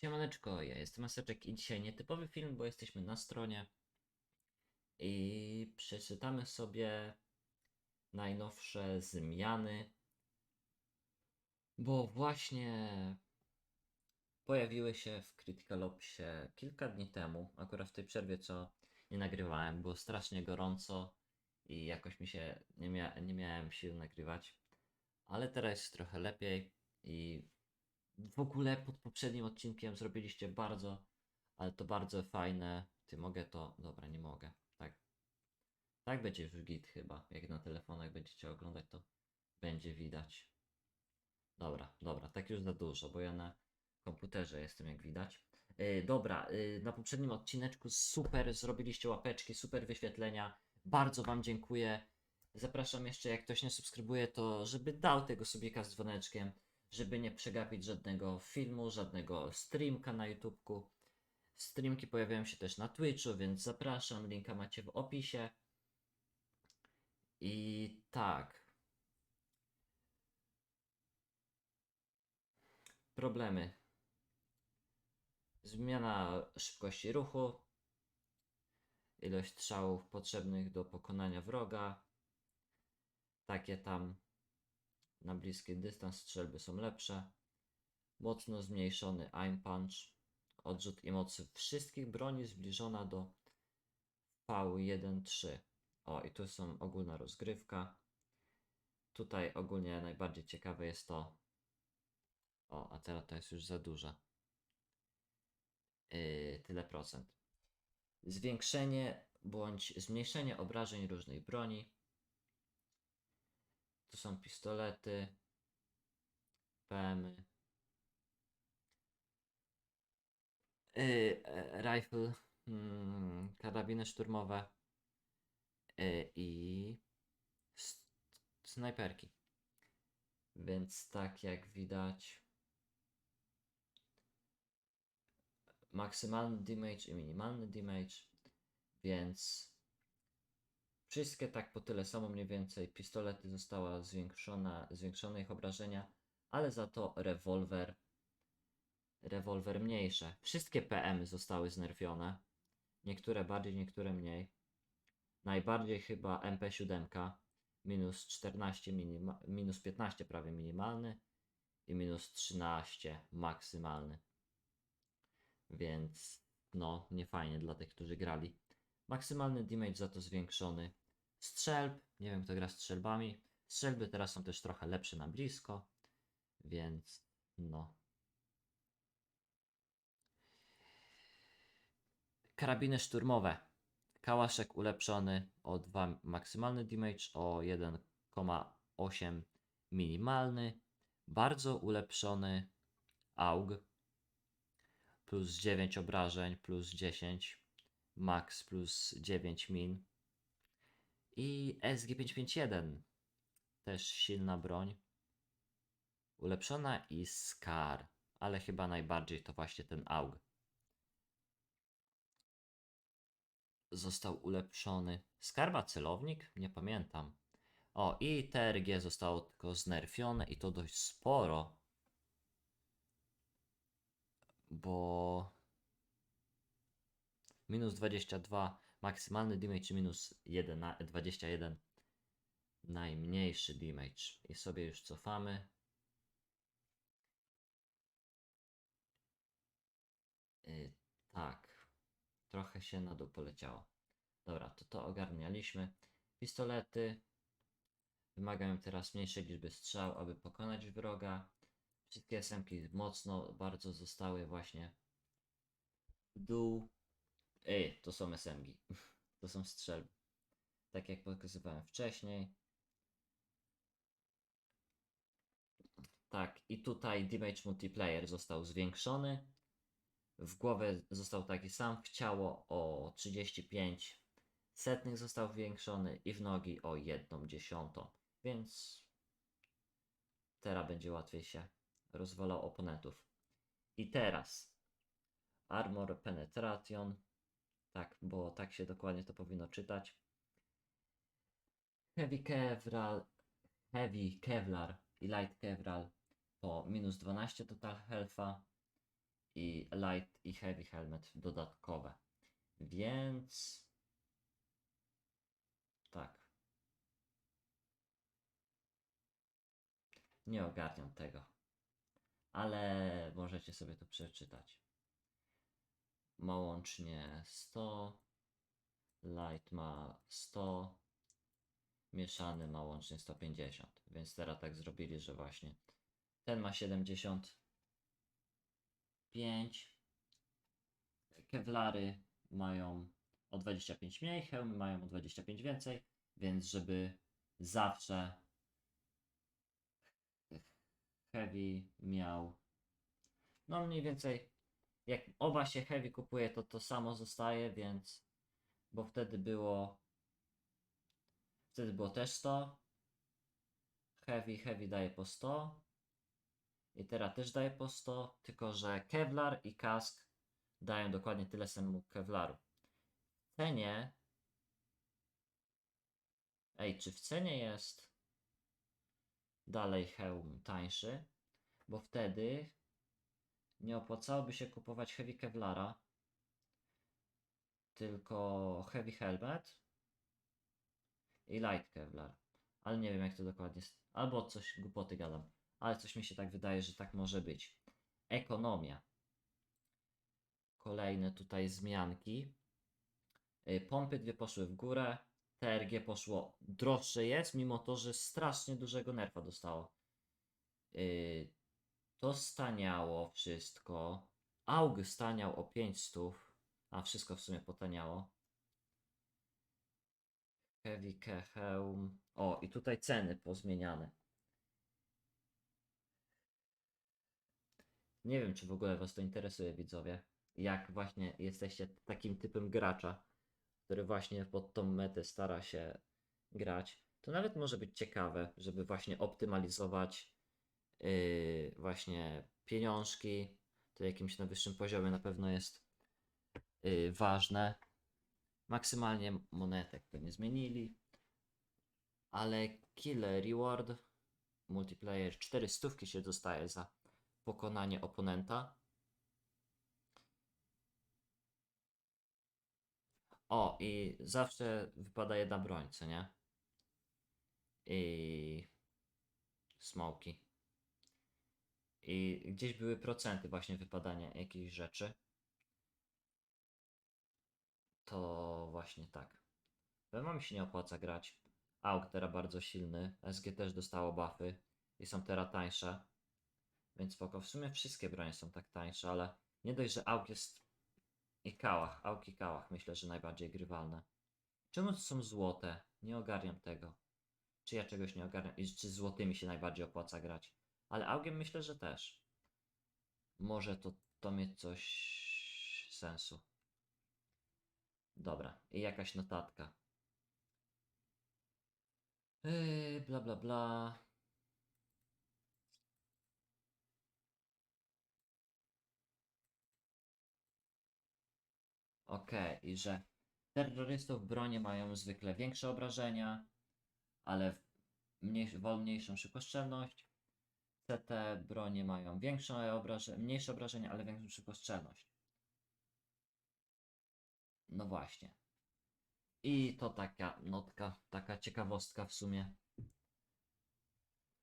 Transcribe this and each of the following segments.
Siemaneczko, ja jestem Maseczek i dzisiaj nietypowy film, bo jesteśmy na stronie i przeczytamy sobie najnowsze zmiany, bo właśnie pojawiły się w Critical Opsie kilka dni temu, akurat w tej przerwie co nie nagrywałem, było strasznie gorąco i jakoś mi się nie, mia nie miałem sił nagrywać, ale teraz jest trochę lepiej i w ogóle pod poprzednim odcinkiem zrobiliście bardzo, ale to bardzo fajne. Ty mogę to. Dobra, nie mogę. Tak. Tak będzie już git chyba. Jak na telefonach będziecie oglądać, to będzie widać. Dobra, dobra, tak już za dużo, bo ja na komputerze jestem, jak widać. Yy, dobra, yy, na poprzednim odcineczku super zrobiliście łapeczki, super wyświetlenia. Bardzo Wam dziękuję. Zapraszam jeszcze, jak ktoś nie subskrybuje, to żeby dał tego subika z dzwoneczkiem żeby nie przegapić żadnego filmu, żadnego streamka na YouTubeku. Streamki pojawiają się też na Twitchu, więc zapraszam, linka macie w opisie. I tak. Problemy. Zmiana szybkości ruchu, ilość strzałów potrzebnych do pokonania wroga. Takie tam na bliski dystans strzelby są lepsze. Mocno zmniejszony aim punch. Odrzut i mocy wszystkich broni zbliżona do V1.3. O, i tu są ogólna rozgrywka. Tutaj ogólnie najbardziej ciekawe jest to. O, a teraz to jest już za duża. Yy, tyle procent. Zwiększenie bądź zmniejszenie obrażeń różnej broni. Tu są pistolety, PM, yy, e, rifle, mm, karabiny szturmowe yy, i snajperki. Więc tak jak widać, maksymalny damage i minimalny damage, więc Wszystkie tak po tyle samo mniej więcej. Pistolety została zwiększona, zwiększone ich obrażenia, ale za to rewolwer, rewolwer mniejsze. Wszystkie PM zostały znerfione. Niektóre bardziej, niektóre mniej. Najbardziej chyba MP7, minus 14, minima, minus 15 prawie minimalny i minus 13 maksymalny. Więc no, nie fajnie dla tych, którzy grali. Maksymalny damage za to zwiększony. Strzelb, nie wiem kto gra strzelbami. Strzelby teraz są też trochę lepsze na blisko, więc no. Karabiny szturmowe. Kałaszek ulepszony o 2 maksymalny damage, o 1,8 minimalny. Bardzo ulepszony AUG. Plus 9 obrażeń, plus 10 max plus 9 min. I SG551 też silna broń. Ulepszona i Scar, ale chyba najbardziej to właśnie ten AUG. Został ulepszony. Skarba celownik? Nie pamiętam. O, i TRG zostało tylko znerfione i to dość sporo. Bo minus 22 maksymalny damage minus 1, 21 najmniejszy damage. I sobie już cofamy. Yy, tak. Trochę się na dół poleciało. Dobra to to ogarnialiśmy. Pistolety. Wymagają teraz mniejszej liczby strzał aby pokonać wroga. Wszystkie semki mocno bardzo zostały właśnie w dół Ej, to są SMG. To są strzelby. Tak jak pokazywałem wcześniej. Tak, i tutaj damage multiplayer został zwiększony. W głowę został taki sam, w ciało o 35 setnych został zwiększony i w nogi o 1 dziesiątą. Więc teraz będzie łatwiej się rozwalał oponentów. I teraz Armor Penetration tak, bo tak się dokładnie to powinno czytać. Heavy Kevlar, Heavy Kevlar i Light Kevlar to minus 12 total health'a. i light i heavy helmet dodatkowe. Więc tak. Nie ogarniam tego. Ale możecie sobie to przeczytać. Ma łącznie 100. Light ma 100. Mieszany ma łącznie 150. Więc teraz tak zrobili, że właśnie ten ma 75. Kevlary mają o 25 mniej, hełmy mają o 25 więcej, więc żeby zawsze heavy miał no mniej więcej jak oba się heavy kupuje to to samo zostaje, więc bo wtedy było wtedy było też 100 heavy, heavy daje po 100 i teraz też daje po 100, tylko że Kevlar i kask dają dokładnie tyle samo Kevlaru. W cenie. Ej, czy w cenie jest dalej hełm tańszy? Bo wtedy nie opłacałoby się kupować Heavy Kevlara, tylko Heavy Helmet i Light Kevlar. Ale nie wiem jak to dokładnie jest. Albo coś głupoty gadam. Ale coś mi się tak wydaje, że tak może być. Ekonomia. Kolejne tutaj zmianki. Y, Pompy dwie poszły w górę. TRG poszło droższe jest, mimo to, że strasznie dużego nerfa dostało. Yy, to staniało wszystko. AUG staniał o 500, a wszystko w sumie potaniało. Heavy Kehelm. O, i tutaj ceny pozmieniane. Nie wiem, czy w ogóle Was to interesuje, widzowie. Jak właśnie jesteście takim typem gracza, który właśnie pod tą metę stara się grać, to nawet może być ciekawe, żeby właśnie optymalizować yy, właśnie pieniążki. To jakimś na wyższym poziomie na pewno jest yy, ważne. Maksymalnie monetek to nie zmienili, ale killer reward multiplayer 400 się dostaje za pokonanie oponenta. O, i zawsze wypada jedna broń, co nie? I smoki. I gdzieś były procenty właśnie wypadania jakichś rzeczy. To właśnie tak. Wema mi się nie opłaca grać. AUG teraz bardzo silny. SG też dostało buffy i są teraz tańsze. Więc spoko. W sumie wszystkie bronie są tak tańsze, ale nie dość, że AUG jest i kałach, AUG i kałach myślę, że najbardziej grywalne. Czemu są złote? Nie ogarniam tego. Czy ja czegoś nie ogarniam i czy złotymi się najbardziej opłaca grać? Ale augiem myślę, że też. Może to, to mieć coś sensu. Dobra, i jakaś notatka. Yy, bla bla bla. Okej, i że terrorystów bronie mają zwykle większe obrażenia, ale mniej, wolniejszą szybkostrzelność. CT bronie mają większe obraże, mniejsze obrażenia, ale większą szybkostrzelność. No właśnie. I to taka notka, taka ciekawostka w sumie,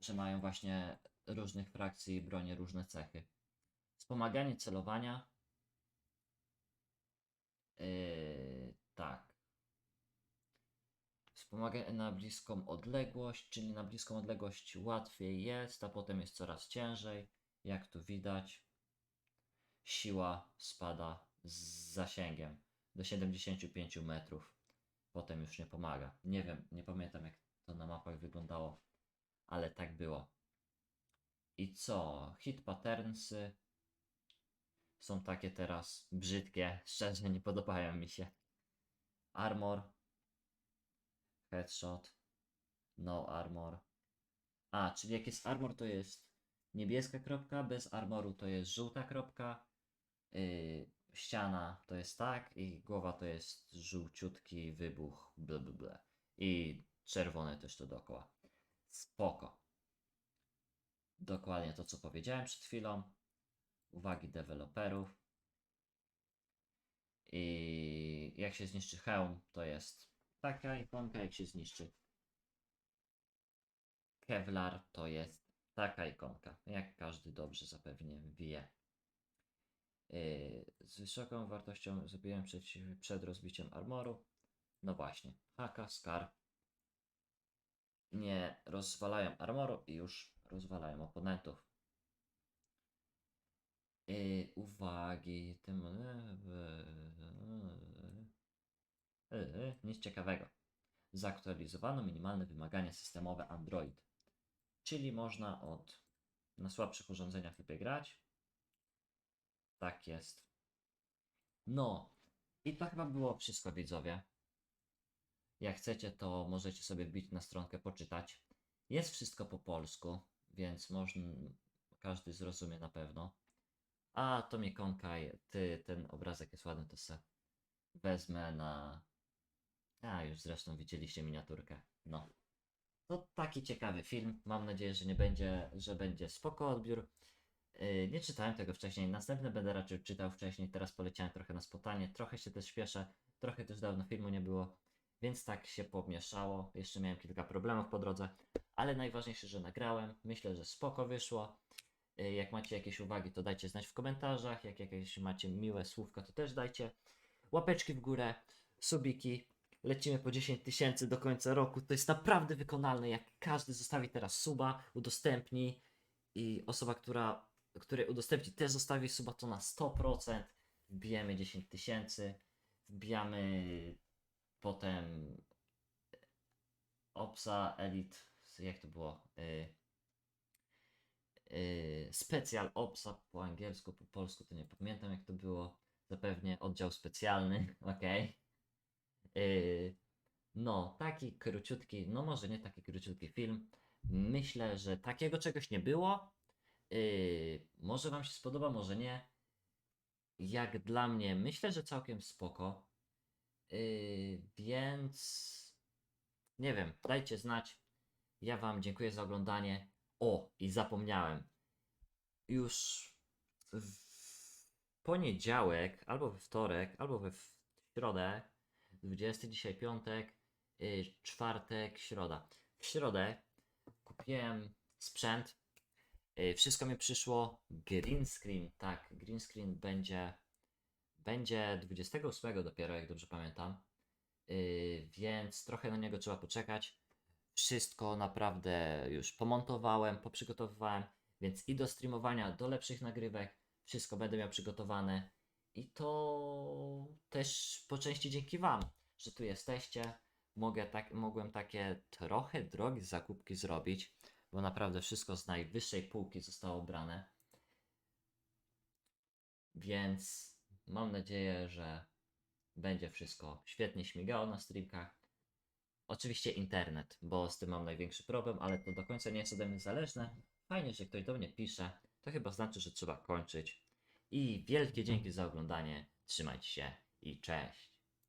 że mają właśnie różnych frakcji bronie różne cechy. Wspomaganie celowania. Yy, tak. Wspomaga na bliską odległość, czyli na bliską odległość łatwiej jest, a potem jest coraz ciężej. Jak tu widać, siła spada z zasięgiem do 75 metrów. Potem już nie pomaga. Nie wiem, nie pamiętam jak to na mapach wyglądało, ale tak było. I co? Hit patternsy są takie teraz brzydkie, szczerze nie podobają mi się. Armor Headshot. No armor. A, czyli jak jest armor, to jest niebieska kropka, bez armoru to jest żółta kropka, yy, ściana to jest tak i głowa to jest żółciutki wybuch, bla. I czerwone też to dookoła. Spoko. Dokładnie to, co powiedziałem przed chwilą. uwagi deweloperów. I jak się zniszczy hełm, to jest taka ikonka, jak się zniszczy Kevlar, to jest taka ikonka, jak każdy dobrze zapewnie wie. Yy, Z wysoką wartością zrobiłem przeciw, przed rozbiciem armoru. No właśnie, Haka, Scar nie rozwalają armoru i już rozwalają oponentów. Yy, uwagi, tym. Yy, nic ciekawego. Zaktualizowano minimalne wymagania systemowe Android. Czyli można od na słabszych urządzeniach lepiej grać. Tak jest. No, i to chyba było wszystko, widzowie. Jak chcecie, to możecie sobie wbić na stronkę, poczytać. Jest wszystko po polsku, więc można, każdy zrozumie na pewno. A to mi konka, ty, ten obrazek jest ładny, to se wezmę na... A, już zresztą widzieliście miniaturkę. No. To taki ciekawy film. Mam nadzieję, że nie będzie, że będzie spoko odbiór. Yy, nie czytałem tego wcześniej. Następne będę raczej czytał wcześniej. Teraz poleciałem trochę na spotanie. Trochę się też śpieszę. Trochę też dawno filmu nie było. Więc tak się pomieszało. Jeszcze miałem kilka problemów po drodze. Ale najważniejsze, że nagrałem. Myślę, że spoko wyszło. Yy, Jak macie jakieś uwagi, to dajcie znać w komentarzach. Jak jakieś macie miłe słówka, to też dajcie. Łapeczki w górę, subiki. Lecimy po 10 tysięcy do końca roku. To jest naprawdę wykonalne. Jak każdy zostawi teraz suba, udostępni i osoba, która, której udostępni też zostawi suba, to na 100% wbijemy 10 tysięcy. Wbijamy potem Opsa Elite, jak to było? Y, y, Specjal Opsa po angielsku, po polsku to nie pamiętam jak to było. Zapewnie oddział specjalny, okej. Yy, no, taki króciutki, no może nie taki króciutki film. Myślę, że takiego czegoś nie było. Yy, może Wam się spodoba, może nie. Jak dla mnie, myślę, że całkiem spoko. Yy, więc nie wiem, dajcie znać. Ja Wam dziękuję za oglądanie. O, i zapomniałem. Już w poniedziałek, albo we wtorek, albo we w środę 20 dzisiaj piątek, yy, czwartek, środa. W środę kupiłem sprzęt. Yy, wszystko mi przyszło. Green screen, tak, green screen będzie będzie 28 dopiero, jak dobrze pamiętam. Yy, więc trochę na niego trzeba poczekać. Wszystko naprawdę już pomontowałem, poprzygotowywałem, więc i do streamowania, do lepszych nagrywek, wszystko będę miał przygotowane. I to też po części dzięki Wam, że tu jesteście. Mogę tak, mogłem takie trochę drogie zakupki zrobić, bo naprawdę wszystko z najwyższej półki zostało brane. Więc mam nadzieję, że będzie wszystko świetnie śmigało na streamkach. Oczywiście internet, bo z tym mam największy problem, ale to do końca nie jest ode mnie zależne. Fajnie, że ktoś do mnie pisze. To chyba znaczy, że trzeba kończyć. I wielkie dzięki za oglądanie. Trzymajcie się i cześć.